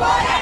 സ്ത്രീകൾ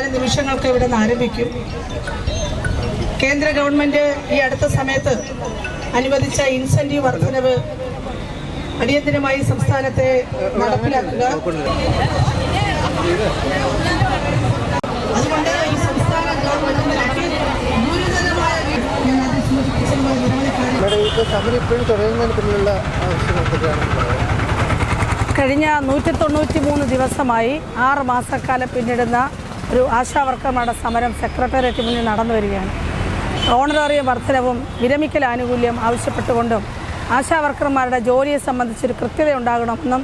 ഏതാനും നിമിഷങ്ങൾക്ക് ഇവിടെ നിന്ന് ആരംഭിക്കും. കേന്ദ്ര ഗവൺമെന്റ് ഈ അടുത്ത സമയത്ത് അനുവദിച്ച ഇൻസെന്റീവ് വർധനവ് അടിയന്തരമായി സംസ്ഥാനത്തെ നടപ്പിലാക്കുക. അതുകൊണ്ട് ഈ സംസ്ഥാന ഗവൺമെന്റിന്റെ കഴിഞ്ഞ നൂറ്റി തൊണ്ണൂറ്റി മൂന്ന് ദിവസമായി ആറ് മാസക്കാലം പിന്നിടുന്ന ഒരു ആശാ വർക്കർമാരുടെ സമരം സെക്രട്ടേറിയറ്റ് മുന്നിൽ നടന്നു വരികയാണ്. ഓണറേറിയ വർധനവും വിരമിക്കൽ ആനുകൂല്യം ആവശ്യപ്പെട്ടുകൊണ്ടും ആശാ വർക്കർമാരുടെ ജോലിയെ സംബന്ധിച്ചൊരു കൃത്യത ഉണ്ടാകണമെന്നും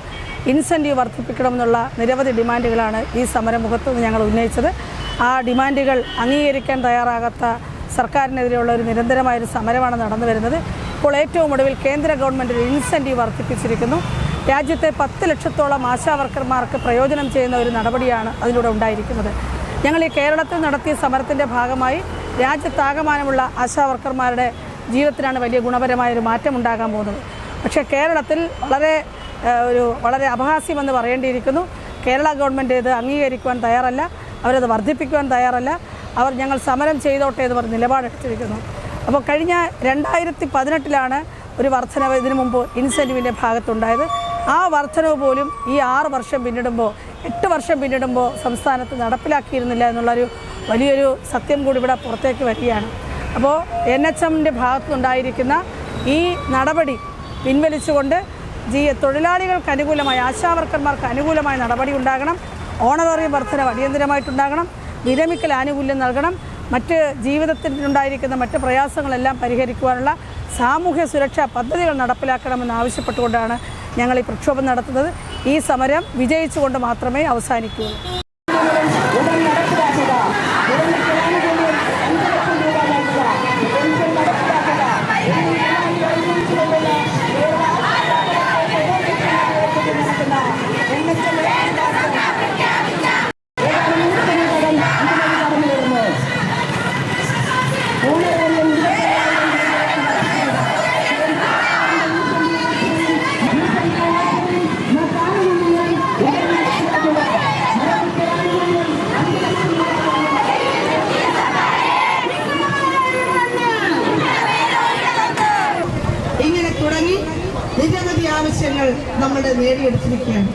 ഇൻസെന്റീവ് വർദ്ധിപ്പിക്കണമെന്നുള്ള നിരവധി ഡിമാൻഡുകളാണ് ഈ സമരമുഖത്ത് നിന്ന് ഞങ്ങൾ ഉന്നയിച്ചത്. ആ ഡിമാൻഡുകൾ അംഗീകരിക്കാൻ തയ്യാറാകാത്ത സർക്കാരിനെതിരെയുള്ള ഒരു നിരന്തരമായൊരു സമരമാണ് നടന്നു വരുന്നത്. ഇപ്പോൾ ഏറ്റവും ഒടുവിൽ കേന്ദ്ര ഗവൺമെന്റ് ഒരു ഇൻസെന്റീവ് വർദ്ധിപ്പിച്ചിരിക്കുന്നു രാജ്യത്തെ പത്ത് ലക്ഷത്തോളം ആശാ വർക്കർമാർക്ക് പ്രയോജനം ചെയ്യുന്ന ഒരു നടപടിയാണ് അതിലൂടെ ഉണ്ടായിരിക്കുന്നത്. ഞങ്ങൾ ഈ കേരളത്തിൽ നടത്തിയ സമരത്തിന്റെ ഭാഗമായി രാജ്യത്താകമാനമുള്ള ആശാ വർക്കർമാരുടെ ജീവിതത്തിലാണ് വലിയ ഗുണപരമായ ഒരു മാറ്റം ഉണ്ടാകാൻ പോകുന്നത്. പക്ഷേ കേരളത്തിൽ വളരെ ഒരു വളരെ അപഹാസ്യമെന്ന് പറയേണ്ടിയിരിക്കുന്നു. കേരള ഗവൺമെന്റ് ഇത് അംഗീകരിക്കുവാൻ തയ്യാറല്ല അവരത് വർദ്ധിപ്പിക്കുവാൻ തയ്യാറല്ല. അവർ ഞങ്ങൾ സമരം ചെയ്തോട്ടെ എന്ന് പറഞ്ഞ് നിലപാടെടുത്തിരിക്കുന്നു. അപ്പോൾ കഴിഞ്ഞ രണ്ടായിരത്തി പതിനെട്ടിലാണ് ഒരു വർധനവ് ഇതിനു മുമ്പ് ഇൻസെന്റീവിന്റെ ഭാഗത്തുണ്ടായത്. ആ വർധനവ് പോലും ഈ ആറ് വർഷം പിന്നിടുമ്പോൾ എട്ട് വർഷം പിന്നിടുമ്പോൾ സംസ്ഥാനത്ത് നടപ്പിലാക്കിയിരുന്നില്ല എന്നുള്ളൊരു വലിയൊരു സത്യം കൂടി ഇവിടെ പുറത്തേക്ക് വരികയാണ്. അപ്പോൾ എൻ എച്ച് എമ്മിന്റെ ഭാഗത്തുനിന്നുണ്ടായിരിക്കുന്ന ഈ നടപടി പിൻവലിച്ചുകൊണ്ട് ജി തൊഴിലാളികൾക്ക് അനുകൂലമായി ആശാവർക്കർമാർക്ക് അനുകൂലമായ നടപടി ഉണ്ടാകണം. ഓണറേറിയം വർധന അടിയന്തരമായിട്ടുണ്ടാകണം. വിരമിക്കൽ ആനുകൂല്യം നൽകണം. മറ്റ് ജീവിതത്തിനുണ്ടായിരിക്കുന്ന മറ്റ് പ്രയാസങ്ങളെല്ലാം പരിഹരിക്കുവാനുള്ള സാമൂഹ്യ സുരക്ഷാ പദ്ധതികൾ നടപ്പിലാക്കണമെന്ന് ആവശ്യപ്പെട്ടുകൊണ്ടാണ് ഞങ്ങൾ ഈ പ്രക്ഷോഭം നടത്തുന്നത്. ഈ സമരം വിജയിച്ചുകൊണ്ട് മാത്രമേ അവസാനിക്കുകയുള്ളൂ നമ്മൾ നേടിയെടുത്തിരിക്കുകയാണ്.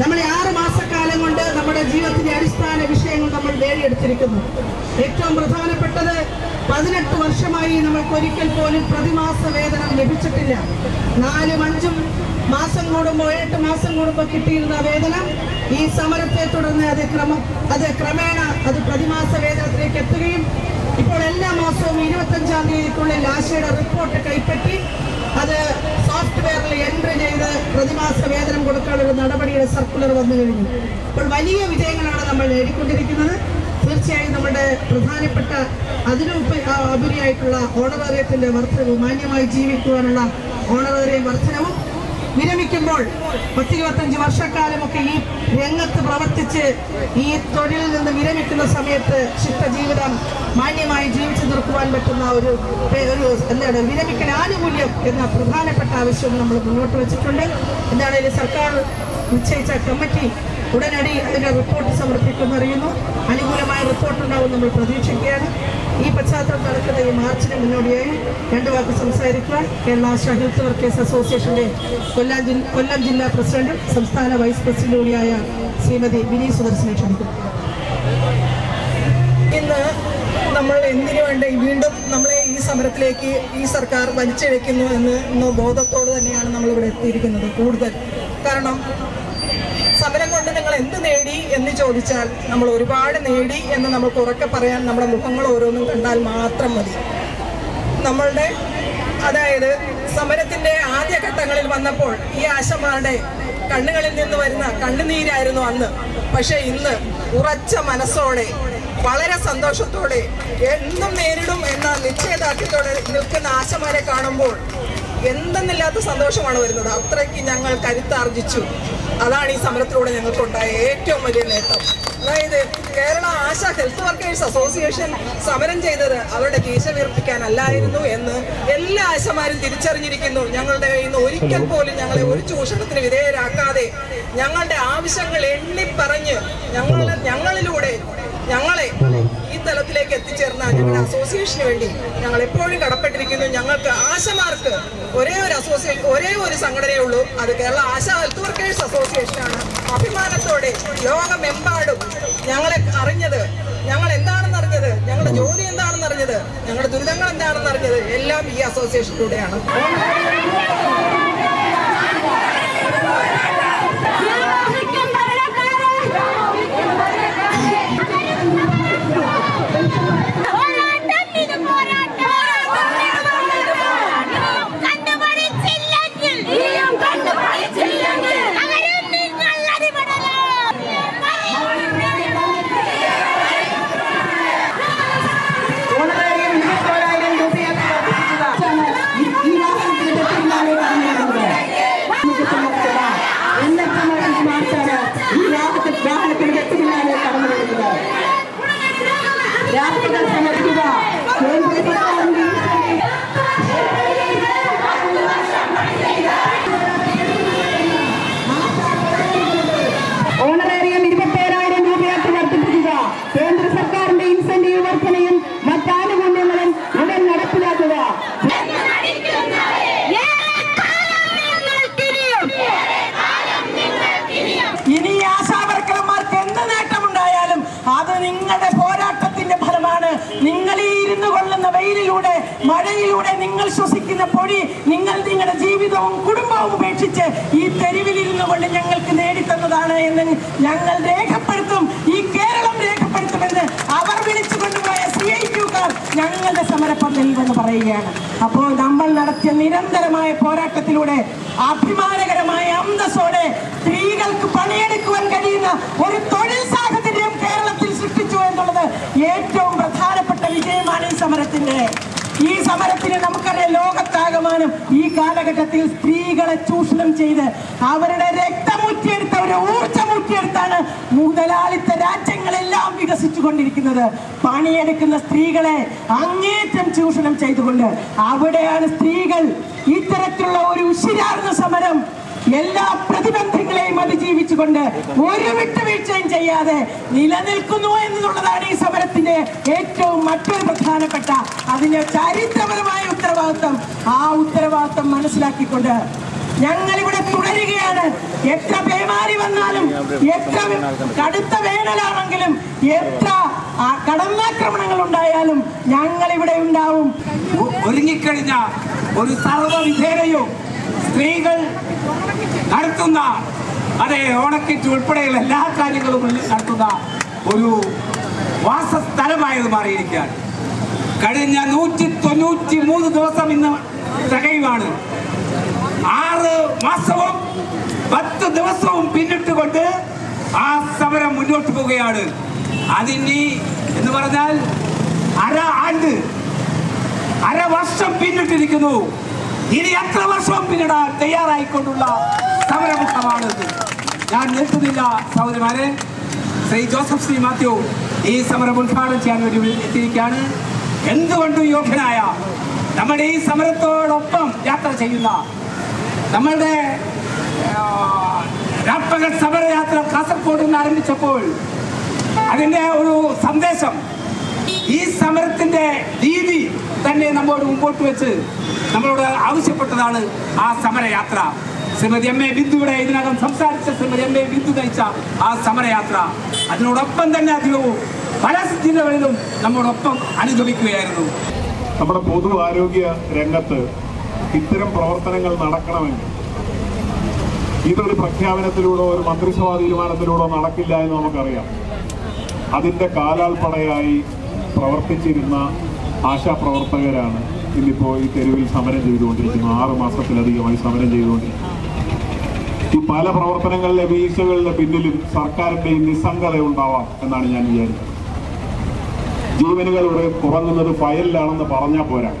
നമ്മൾ ഈ ആറ് മാസക്കാലം കൊണ്ട് നമ്മുടെ ജീവിതത്തിന്റെ അടിസ്ഥാന വിഷയങ്ങൾ നമ്മൾ നേടിയെടുത്തിരിക്കുന്നു. ഏറ്റവും പ്രധാനപ്പെട്ടത് പതിനെട്ട് വർഷമായി നമ്മൾക്ക് ഒരിക്കൽ പോലും പ്രതിമാസ വേതനം ലഭിച്ചിട്ടില്ല. നാലും അഞ്ചും മാസം കൂടുമ്പോൾ എട്ട് മാസം കൂടുമ്പോൾ കിട്ടിയിരുന്ന വേതനം ഈ സമരത്തെ തുടർന്ന് അത് ക്രമം അത് ക്രമേണ അത് പ്രതിമാസ വേതനത്തിലേക്ക് എത്തുകയും ഇപ്പോൾ എല്ലാ മാസവും ഇരുപത്തഞ്ചാം തീയതിക്കുള്ളിൽ ആശയുടെ റിപ്പോർട്ട് കൈപ്പറ്റി അത് സോഫ്റ്റ്വെയറിൽ എൻട്രി ചെയ്ത് പ്രതിമാസ വേതനം കൊടുക്കാനുള്ള നടപടിയുടെ സർക്കുലർ വന്നു കഴിഞ്ഞു. അപ്പോൾ വലിയ വിജയങ്ങളാണ് നമ്മൾ നേടിക്കൊണ്ടിരിക്കുന്നത്. തീർച്ചയായും നമ്മുടെ പ്രധാനപ്പെട്ട അതിനുപ ഉപരിയായിട്ടുള്ള ഓണറേറിയത്തിന്റെ വർധനവും മാന്യമായി ജീവിക്കുവാനുള്ള ഓണറേറിയം വർധനവും വിരമിക്കുമ്പോൾ പത്തിരുപത്തഞ്ച് വർഷക്കാലമൊക്കെ ഈ രംഗത്ത് പ്രവർത്തിച്ച് ഈ തൊഴിലിൽ നിന്ന് വിരമിക്കുന്ന സമയത്ത് ശിഷ്ടജീവിതം മാന്യമായി ജീവിച്ചു തീർക്കുവാൻ പറ്റുന്ന ഒരു ഒരു എന്താണ് വിരമിക്കൽ ആനുകൂല്യം എന്ന പ്രധാനപ്പെട്ട ആവശ്യം നമ്മൾ മുന്നോട്ട് വെച്ചിട്ടുണ്ട്. എന്താണെങ്കിലും സർക്കാർ നിശ്ചയിച്ച കമ്മിറ്റി ഉടനടി അതിന്റെ റിപ്പോർട്ട് സമർപ്പിക്കുമെന്നറിയുന്നു. അനുകൂലമായ റിപ്പോർട്ട് ഉണ്ടാവും നമ്മൾ പ്രതീക്ഷിക്കുകയാണ്. ഈ പശ്ചാത്തലം നടക്കുന്ന ഈ മാർച്ചിന് മുന്നോടിയായി രണ്ട് വാക്ക് സംസാരിക്കാൻ കേരള ഹെൽത്ത് വർക്കേഴ്സ് അസോസിയേഷന്റെ കൊല്ലം ജില്ല കൊല്ലം ജില്ലാ പ്രസിഡന്റും സംസ്ഥാന വൈസ് പ്രസിഡന്റ് കൂടിയായ ശ്രീമതി വിനീ സുദർശനെ ക്ഷണിക്കുന്നു. ഇന്ന് നമ്മൾ എന്തിനു വേണ്ടി വീണ്ടും നമ്മളെ ഈ സമരത്തിലേക്ക് ഈ സർക്കാർ വലിച്ചിഴയ്ക്കുന്നു എന്ന് ബോധത്തോട് തന്നെയാണ് നമ്മൾ ഇവിടെ എത്തിയിരിക്കുന്നത്. കൂടുതൽ. കാരണം എന്ത് നേടി എന്ന് ചോദിച്ചാൽ നമ്മൾ ഒരുപാട് നേടി എന്ന് നമുക്ക് ഉറക്കെ പറയാൻ നമ്മുടെ മുഖങ്ങൾ ഓരോന്നും കണ്ടാൽ മാത്രം മതി. നമ്മളുടെ അതായത് സമരത്തിന്റെ ആദ്യഘട്ടങ്ങളിൽ വന്നപ്പോൾ ഈ ആശമാരുടെ കണ്ണുകളിൽ നിന്ന് വരുന്ന കണ്ണുനീരായിരുന്നു അന്ന്. പക്ഷെ ഇന്ന് ഉറച്ച മനസ്സോടെ വളരെ സന്തോഷത്തോടെ എന്നും നേരിടും എന്ന നിശ്ചയദാർഢ്യത്തോടെ നിൽക്കുന്ന ആശമാരെ കാണുമ്പോൾ എന്തെന്നില്ലാത്ത സന്തോഷമാണ് വരുന്നത്. അത്രയ്ക്ക് ഞങ്ങൾ കരുത്താർജിച്ചു. അതാണ് ഈ സമരത്തിലൂടെ ഞങ്ങൾക്കുണ്ടായ ഏറ്റവും വലിയ നേട്ടം. അതായത് Kerala ASHA health workers association സമരം ചെയ്തത് അവരുടെ കീശ വീർപ്പിക്കാനല്ലായിരുന്നു എന്ന് എല്ലാ ആശമാരും തിരിച്ചറിഞ്ഞിരിക്കുന്നു. ഞങ്ങളുടെ കയ്യിൽ നിന്ന് ഒരിക്കൽ പോലും ഞങ്ങളെ ഒരു ചൂഷണത്തിന് വിധേയരാക്കാതെ ഞങ്ങളുടെ ആവശ്യങ്ങൾ എണ്ണിപ്പറഞ്ഞ് ഞങ്ങൾ ഞങ്ങളിലൂടെ ഞങ്ങളെ ഈ തലത്തിലേക്ക് എത്തിച്ചേർന്ന ഞങ്ങളുടെ അസോസിയേഷന് വേണ്ടി ഞങ്ങൾ എപ്പോഴും കടപ്പെട്ടിരിക്കുന്നു. ഞങ്ങൾക്ക് ആശമാർക്ക് ഒരേ ഒരു അസോസിയേഷൻ ഒരേ ഒരു സംഘടനയേ ഉള്ളൂ. അത് കേരള ആശ ഹെൽത്ത് വർക്കേഴ്സ് അസോസിയേഷനാണ് അഭിമാനത്തോടെ ലോകമെമ്പാടും ഞങ്ങളെ അറിഞ്ഞത് ഞങ്ങൾ എന്താണെന്ന് അറിഞ്ഞത് ഞങ്ങളുടെ ജോലി എന്താണെന്ന് അറിഞ്ഞത് ഞങ്ങളുടെ ദുരിതങ്ങൾ എന്താണെന്ന് അറിഞ്ഞത് എല്ലാം ഈ അസോസിയേഷനിലൂടെയാണ് പൊടി നിങ്ങൾ നിങ്ങളുടെ ജീവിതവും കുടുംബവും ഉപേക്ഷിച്ച് ഈ തെരുവിൽ ഇരുന്നു കൊണ്ട് ഞങ്ങൾക്ക് നേടിത്തന്നതാണ് എന്ന് ഞങ്ങൾ രേഖപ്പെടുത്തും. ഈ കേരളം രേഖപ്പെടുത്തുമെന്ന് അവർ വിളിച്ചു കൊണ്ടുപോയ സി ഐ ടിക്കാർ ഞങ്ങളുടെ സമരപ്പന്തലിൽ എന്ന് പറയുകയാണ്. അപ്പോൾ നമ്മൾ നടത്തിയ നിരന്തരമായ പോരാട്ടത്തിലൂടെ അഭിമാനകരമായ അന്തസ്സോടെ സ്ത്രീകൾക്ക് പണിയെടുക്കുവാൻ കഴിയുന്ന ഒരു തൊഴിൽ സാഹചര്യം കേരളത്തിൽ സൃഷ്ടിച്ചു എന്നുള്ളത് ഏറ്റവും പ്രധാനപ്പെട്ട വിജയമാണ് ഈ സമരത്തിന്റെ. ഈ സമരത്തിന് നമുക്കറിയാം ലോകത്താകമാനം ഈ കാലഘട്ടത്തിൽ സ്ത്രീകളെ ചൂഷണം ചെയ്ത് അവരുടെ രക്തമുറ്റിയെടുത്ത ഒരു ഊർജമുറ്റിയെടുത്താണ് മുതലാളിത്ത രാജ്യങ്ങളെല്ലാം വികസിച്ചു കൊണ്ടിരിക്കുന്നത് പണിയെടുക്കുന്ന സ്ത്രീകളെ അങ്ങേറ്റം ചൂഷണം ചെയ്തുകൊണ്ട് അവിടെയാണ് സ്ത്രീകൾ ഇത്തരത്തിലുള്ള ഒരു ഉശിരാർന്ന സമരം. എല്ലാ പ്രതിബന്ധങ്ങളെയും അതിജീവിച്ചുകൊണ്ട് ഒരു വിട്ടുവീഴ്ചയും ചെയ്യാതെ നിലനിൽക്കുന്നു എന്നുള്ളതാണ് ഈ സമരത്തിന്റെ ഏറ്റവും മറ്റൊരു പ്രധാനപ്പെട്ട അതിന്റെ ചരിത്രപരമായ ഉത്തരവാദിത്വം. ആ ഉത്തരവാദിത്വം മനസ്സിലാക്കിക്കൊണ്ട് ഞങ്ങൾ ഇവിടെ തുടരുകയാണ്. എത്ര പേമാരി വന്നാലും എത്ര കടുത്ത വേനലാണെങ്കിലും എത്ര കടന്നാക്രമണങ്ങൾ ഉണ്ടായാലും ഞങ്ങൾ ഇവിടെ ഉണ്ടാവും. ഒരുങ്ങിക്കഴിഞ്ഞ ഒരു സർവവിധേനയും സ്ത്രീകൾ നടത്തുന്ന അതെ ഓണക്കിറ്റ് ഉൾപ്പെടെയുള്ള എല്ലാ കാര്യങ്ങളും നടത്തുന്ന ഒരു വാസസ്ഥലമായത് മാറിയിരിക്കുകയാണ്. കഴിഞ്ഞ നൂറ്റി തൊണ്ണൂറ്റി മൂന്ന് ദിവസം ഇന്ന് തികയുമാണ് ആറ് മാസവും പത്ത് ദിവസവും പിന്നിട്ടുകൊണ്ട് ആ സമരം മുന്നോട്ട് പോവുകയാണ്. അതിനി എന്ന് പറഞ്ഞാൽ അര ആണ്ട് അര വർഷം പിന്നിട്ടിരിക്കുന്നു. ഇനി എത്ര വർഷവും പിന്നിടാൻ തയ്യാറായിക്കൊണ്ടുള്ള സമരമുഖമാണ് ഇത്. ഞാൻ നിർത്തുന്നില്ല സഹോദരിമാരെ. ശ്രീ ജോസഫ് ശ്രീ മാത്യു ഈ സമരം ഉദ്ഘാടനം ചെയ്യാൻ വേണ്ടി എത്തിയിരിക്കുകയാണ്. എന്തുകൊണ്ടും യോഗ്യനായ നമ്മുടെ ഈ സമരത്തോടൊപ്പം യാത്ര ചെയ്യുന്ന നമ്മളുടെ രാപ്പകൽ സമരയാത്ര കാസർഗോഡ് നിന്ന് ആരംഭിച്ചപ്പോൾ അതിന്റെ ഒരു സന്ദേശം ഈ സമരത്തിന്റെ രീതി തന്നെ നമ്മോട് മുമ്പോട്ട് വെച്ച് നമ്മളോട് ആവശ്യപ്പെട്ടതാണ് ആ സമരയാത്ര. ശ്രീമതി എം എ ബിന്ദുവിടെ ഇതിനകം സംസാരിച്ച ശ്രീമതി എം എ ബിന്ദു നയിച്ച ആ സമരയാത്ര. അതിനോടൊപ്പം തന്നെ അധികവും പല ജില്ലകളിലും നമ്മോടൊപ്പം അനുഗമിക്കുകയായിരുന്നു. നമ്മുടെ പൊതു ആരോഗ്യ രംഗത്ത് ഇത്തരം പ്രവർത്തനങ്ങൾ നടക്കണമെങ്കിൽ ഇതൊരു പ്രഖ്യാപനത്തിലൂടെ ഒരു മന്ത്രിസഭാ തീരുമാനത്തിലൂടെ നടക്കില്ല എന്ന് നമുക്കറിയാം. അതിന്റെ കാലാൾപ്പടയായി പ്രവർത്തിച്ചിരുന്ന ആശാപ്രവർത്തകരാണ് ഇന്നിപ്പോൾ ഈ തെരുവിൽ സമരം ചെയ്തുകൊണ്ടിരിക്കുന്നത് ആറ് മാസത്തിലധികമായി സമരം ചെയ്തുകൊണ്ടിരിക്കുന്നത് ഈ പല പ്രവർത്തനങ്ങളിലെ വീഴ്ചകളുടെ പിന്നിലും സർക്കാരിന്റെ നിസ്സംഗത ഉണ്ടാവാം എന്നാണ് ഞാൻ വിചാരിക്കുന്നത്. ജീവനുകൾ ഉറങ്ങുന്നത് ഫയലിലാണെന്ന് പറഞ്ഞാൽ പോരാ.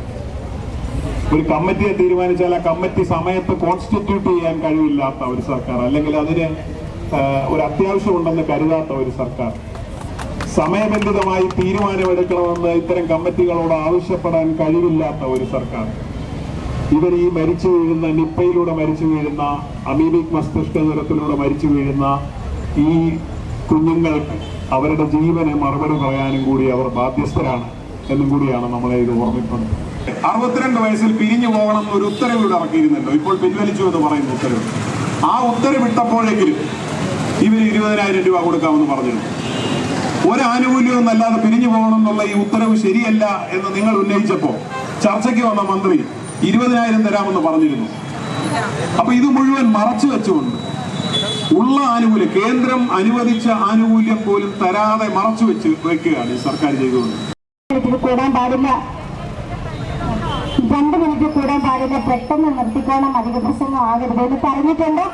ഒരു കമ്മിറ്റിയെ തീരുമാനിച്ചാൽ ആ കമ്മിറ്റി സമയത്ത് കോൺസ്റ്റിറ്റ്യൂട്ട് ചെയ്യാൻ കഴിവില്ലാത്ത ഒരു സർക്കാർ അല്ലെങ്കിൽ അതിന് ഒരു അത്യാവശ്യമുണ്ടെന്ന് കരുതാത്ത ഒരു സർക്കാർ. സമയബന്ധിതമായി തീരുമാനമെടുക്കണമെന്ന് ഇത്തരം കമ്മിറ്റികളോട് ആവശ്യപ്പെടാൻ കഴിവില്ലാത്ത ഒരു സർക്കാർ. ഇവർ ഈ മരിച്ചു വീഴുന്ന നിപ്പയിലൂടെ മരിച്ചു വീഴുന്ന അമീബിക് മസ്തിഷ്ക നിരത്തിലൂടെ മരിച്ചു വീഴുന്ന ഈ കുഞ്ഞുങ്ങൾക്ക് അവരുടെ ജീവനെ മറുപടി പറയാനും കൂടി അവർ ബാധ്യസ്ഥരാണ് എന്നും കൂടിയാണ് നമ്മളെ ഇത് ഓർമ്മിക്കുന്നത്. അറുപത്തിരണ്ട് വയസ്സിൽ പിരിഞ്ഞു പോകണം എന്ന് ഒരു ഉത്തരവ് ഇവിടെ ഇറക്കിയിരുന്നല്ലോ. ഇപ്പോൾ പിൻവലിച്ചു എന്ന് പറയുന്ന ഉത്തരവ്. ആ ഉത്തരവിട്ടപ്പോഴെങ്കിലും ഇവർ ഇരുപതിനായിരം രൂപ കൊടുക്കാമെന്ന് പറഞ്ഞിരുന്നു. ഒരാനുകൂല്യവും അല്ലാതെ പിരിഞ്ഞു പോകണം എന്നുള്ള ഈ ഉത്തരവ് ശരിയല്ല എന്ന് നിങ്ങൾ ഉന്നയിച്ചപ്പോൾ ചർച്ചയ്ക്ക് വന്ന മന്ത്രി ഇരുപതിനായിരം തരാമെന്ന് പറഞ്ഞിരുന്നു. അപ്പൊ ഇത് മുഴുവൻ മറച്ചു വെച്ചുകൊണ്ട് ഉള്ള ആനുകൂല്യം കേന്ദ്രം അനുവദിച്ച ആനുകൂല്യം പോലും തരാതെ മറച്ചു വെച്ച് വെക്കുകയാണ് സർക്കാർ ചെയ്തുകൊണ്ട്. പാടില്ല. രണ്ട് മിനിറ്റ് കൂടാൻ പാടില്ല. പെട്ടെന്ന് നിർത്തിക്കോണം അധിക പ്രസംഗം ആകരുത് എന്ന് പറഞ്ഞിട്ടുണ്ട്.